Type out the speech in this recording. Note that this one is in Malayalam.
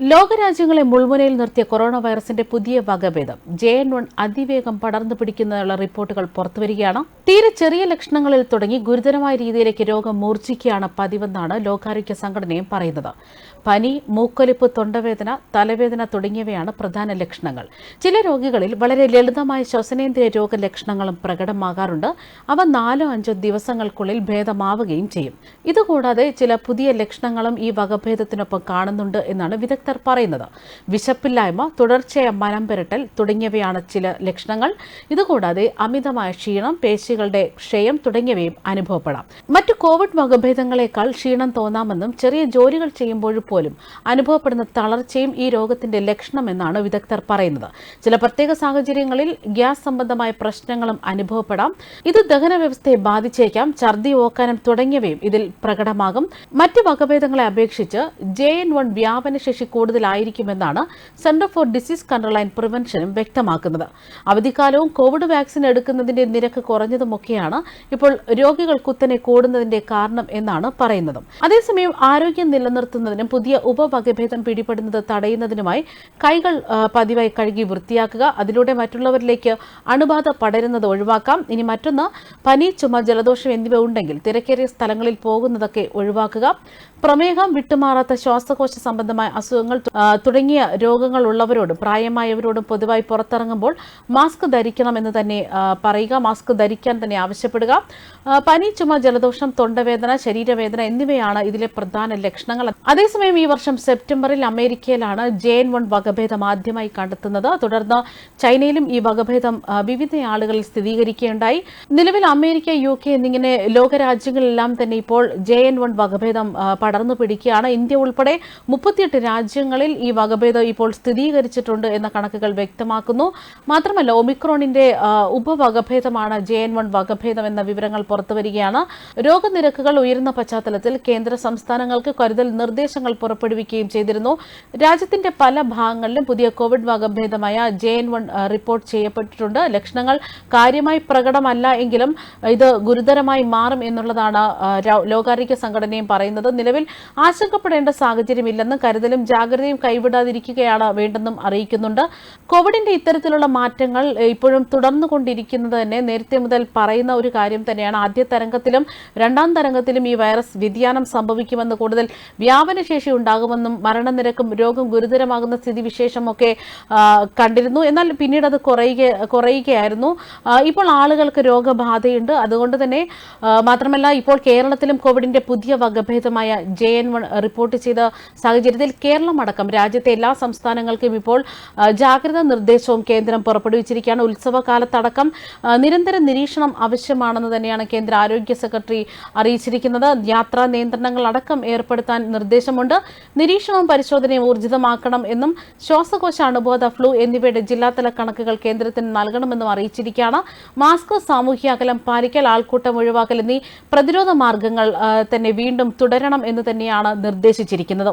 ലോകരാജ്യങ്ങളെ മുൾമുനയിൽ നിർത്തിയ കൊറോണ വൈറസിന്റെ പുതിയ വകഭേദം. ജെ എൻ വൺ അതിവേഗം പടർന്നു പിടിക്കുന്നതിനുള്ള റിപ്പോർട്ടുകൾ പുറത്തുവരികയാണ്. തീരെ ചെറിയ ലക്ഷണങ്ങളിൽ തുടങ്ങി ഗുരുതരമായ രീതിയിലേക്ക് രോഗം മൂർച്ഛിക്കുകയാണ് പതിവെന്നാണ് ലോകാരോഗ്യ സംഘടനയും പറയുന്നത്. പനി മൂക്കൊലിപ്പ് തൊണ്ടവേദന തലവേദന തുടങ്ങിയവയാണ് പ്രധാന ലക്ഷണങ്ങൾ. ചില രോഗികളിൽ വളരെ ലളിതമായ ശ്വസനേന്ദ്രിയ രോഗലക്ഷണങ്ങളും പ്രകടമാകാറുണ്ട്. അവ നാലോ അഞ്ചോ ദിവസങ്ങൾക്കുള്ളിൽ ഭേദമാവുകയും ചെയ്യും. ഇതുകൂടാതെ ചില പുതിയ ലക്ഷണങ്ങളും ഈ വകഭേദത്തിനൊപ്പം കാണുന്നുണ്ട് എന്നാണ് വിദഗ്ധർ പറയുന്നത്. വിശപ്പില്ലായ്മ തുടർച്ചയായ മനം പുരട്ടൽ തുടങ്ങിയവയാണ് ചില ലക്ഷണങ്ങൾ. ഇതുകൂടാതെ അമിതമായ ക്ഷീണം പേശികളുടെ ക്ഷയം തുടങ്ങിയവയും അനുഭവപ്പെടാം. മറ്റു കോവിഡ് വകഭേദങ്ങളെക്കാൾ ക്ഷീണം തോന്നാമെന്നും ചെറിയ ജോലികൾ ചെയ്യുമ്പോഴും പോലും അനുഭവപ്പെടുന്ന തളർച്ചയും ഈ രോഗത്തിന്റെ ലക്ഷണമെന്നാണ് വിദഗ്ധർ പറയുന്നത്. ചില പ്രത്യേക സാഹചര്യങ്ങളിൽ ഗ്യാസ് സംബന്ധമായ പ്രശ്നങ്ങളും അനുഭവപ്പെടാം. ഇത് ദഹന വ്യവസ്ഥയെ ബാധിച്ചേക്കാം. ഛർദി ഓക്കാനം തുടങ്ങിയവയും ഇതിൽ പ്രകടമാകും. മറ്റ് വകഭേദങ്ങളെ അപേക്ഷിച്ച് ജെ എൻ വൺ വ്യാപനശേഷി കൂടുതലായിരിക്കുമെന്നാണ് centre for disease control and പ്രിവെൻഷനും വ്യക്തമാക്കുന്നത്. അവധിക്കാലവും കോവിഡ് വാക്സിൻ എടുക്കുന്നതിന്റെ നിരക്ക് കുറഞ്ഞതുമൊക്കെയാണ് ഇപ്പോൾ രോഗികൾ കുത്തനെ കൂടുന്നതിന്റെ കാരണം എന്നാണ് പറയുന്നത്. അതേസമയം ആരോഗ്യം നിലനിർത്തുന്നതിനും പുതിയ ഉപവകഭേദം പിടിപെടുന്നത് തടയുന്നതിനുമായി കൈകൾ പതിവായി കഴുകി വൃത്തിയാക്കുക അതിലൂടെ മറ്റുള്ളവരിലേക്ക് അണുബാധ പടരുന്നത് ഒഴിവാക്കാം. ഇനി മറ്റൊന്ന് പനി ചുമ ജലദോഷം എന്നിവ ഉണ്ടെങ്കിൽ തിരക്കേറിയ സ്ഥലങ്ങളിൽ പോകുന്നതൊക്കെ ഒഴിവാക്കുക. പ്രമേഹം വിട്ടുമാറാത്ത ശ്വാസകോശ സംബന്ധമായ അസുഖങ്ങൾ ആ, തുടങ്ങിയ രോഗങ്ങൾ ഉള്ളവരോടും പ്രായമായവരോടും പൊതുവായി പുറത്തിറങ്ങുമ്പോൾ മാസ്ക് ധരിക്കണമെന്ന് തന്നെ പറയുക മാസ്ക് ധരിക്കാൻ തന്നെ ആവശ്യപ്പെടുക. പനി ചുമ ജലദോഷം തൊണ്ടവേദന ശരീരവേദന എന്നിവയാണ് ഇതിലെ പ്രധാന ലക്ഷണങ്ങൾ. അതേസമയം ഈ വർഷം സെപ്റ്റംബറിൽ അമേരിക്കയിലാണ് ജെ എൻ വൺ വകഭേദം ആദ്യമായി കണ്ടെത്തുന്നത്. തുടർന്ന് ചൈനയിലും ഈ വകഭേദം വിവിധ ആളുകളിൽ സ്ഥിരീകരിക്കുകയുണ്ടായി. നിലവിൽ അമേരിക്ക യു കെ എന്നിങ്ങനെ ലോകരാജ്യങ്ങളിലെല്ലാം തന്നെ ഇപ്പോൾ ജെ എൻ വൺ വകഭേദം പടർന്നു പിടിക്കുകയാണ് ഇന്ത്യ ഉൾപ്പെടെ മുപ്പത്തിയെട്ട് രാജ്യങ്ങളിൽ ഈ വകഭേദം ഇപ്പോൾ സ്ഥിരീകരിച്ചിട്ടുണ്ട് എന്ന കണക്കുകൾ വ്യക്തമാക്കുന്നു. മാത്രമല്ല ഒമിക്രോണിന്റെ ഉപവകഭേദമാണ് ജെ എൻ വൺ വകഭേദം എന്ന വിവരങ്ങൾ പുറത്തുവരികയാണ്. രോഗനിരക്കുകൾ ഉയരുന്ന പശ്ചാത്തലത്തിൽ കേന്ദ്ര സംസ്ഥാനങ്ങൾക്ക് കരുതൽ നിർദ്ദേശങ്ങൾ പുറപ്പെടുവിക്കുകയും ചെയ്തിരുന്നു. രാജ്യത്തിന്റെ പല ഭാഗങ്ങളിലും പുതിയ കോവിഡ് വകഭേദമായ ജെ എൻ വൺ റിപ്പോർട്ട് ചെയ്യപ്പെട്ടിട്ടുണ്ട്. ലക്ഷണങ്ങൾ കാര്യമായി പ്രകടമല്ല എങ്കിലും ഇത് ഗുരുതരമായി മാറും എന്നുള്ളതാണ് ലോകാരോഗ്യ സംഘടനയും പറയുന്നത്. നിലവിൽ ആശങ്കപ്പെടേണ്ട സാഹചര്യമില്ലെന്നും കരുതലും ജാഗ്രതയും കൈവിടാതിരിക്കുകയാണ് വേണ്ടെന്നും അറിയിക്കുന്നുണ്ട്. കോവിഡിന്റെ ഇത്തരത്തിലുള്ള മാറ്റങ്ങൾ ഇപ്പോഴും തുടർന്നുകൊണ്ടിരിക്കുന്നത് തന്നെ നേരത്തെ മുതൽ പറയുന്ന ഒരു കാര്യം തന്നെയാണ്. ആദ്യ തരംഗത്തിലും രണ്ടാം തരംഗത്തിലും ഈ വൈറസ് വ്യതിയാനം സംഭവിക്കുമെന്ന് കൂടുതൽ വ്യാപനശേഷി ഉണ്ടാകുമെന്നും മരണനിരക്കും രോഗം ഗുരുതരമാകുന്ന സ്ഥിതിവിശേഷമൊക്കെ കണ്ടിരുന്നു. എന്നാൽ പിന്നീട് അത് കുറയുക കുറയുകയായിരുന്നു. ഇപ്പോൾ ആളുകൾക്ക് രോഗബാധയുണ്ട്. അതുകൊണ്ട് തന്നെ മാത്രമല്ല ഇപ്പോൾ കേരളത്തിലും കോവിഡിന്റെ പുതിയ വകഭേദമായ ജെ എൻ റിപ്പോർട്ട് ചെയ്ത സാഹചര്യത്തിൽ കേരളം അടക്കം രാജ്യത്തെ എല്ലാ സംസ്ഥാനങ്ങൾക്കും ഇപ്പോൾ ജാഗ്രതാ നിർദ്ദേശവും കേന്ദ്രം പുറപ്പെടുവിച്ചിരിക്കുകയാണ്. ഉത്സവകാലത്തടക്കം നിരന്തര നിരീക്ഷണം ആവശ്യമാണെന്ന് തന്നെയാണ് കേന്ദ്ര ആരോഗ്യ സെക്രട്ടറി അറിയിച്ചിരിക്കുന്നത്. യാത്രാ നിയന്ത്രണങ്ങൾ അടക്കം ഏർപ്പെടുത്താൻ നിർദ്ദേശമുണ്ട്. നിരീക്ഷണവും പരിശോധനയും ഊർജിതമാക്കണം എന്നും ശ്വാസകോശ അണുബോധ ഫ്ലൂ എന്നിവയുടെ ജില്ലാതല കണക്കുകൾ കേന്ദ്രത്തിന് നൽകണമെന്നും അറിയിച്ചിരിക്കുകയാണ്. മാസ്ക് സാമൂഹ്യ അകലം പാലിക്കൽ ആൾക്കൂട്ടം ഒഴിവാക്കൽ എന്നീ പ്രതിരോധ മാർഗങ്ങൾ തന്നെ വീണ്ടും തുടരണം എന്ന് തന്നെയാണ് നിർദ്ദേശിച്ചിരിക്കുന്നത്.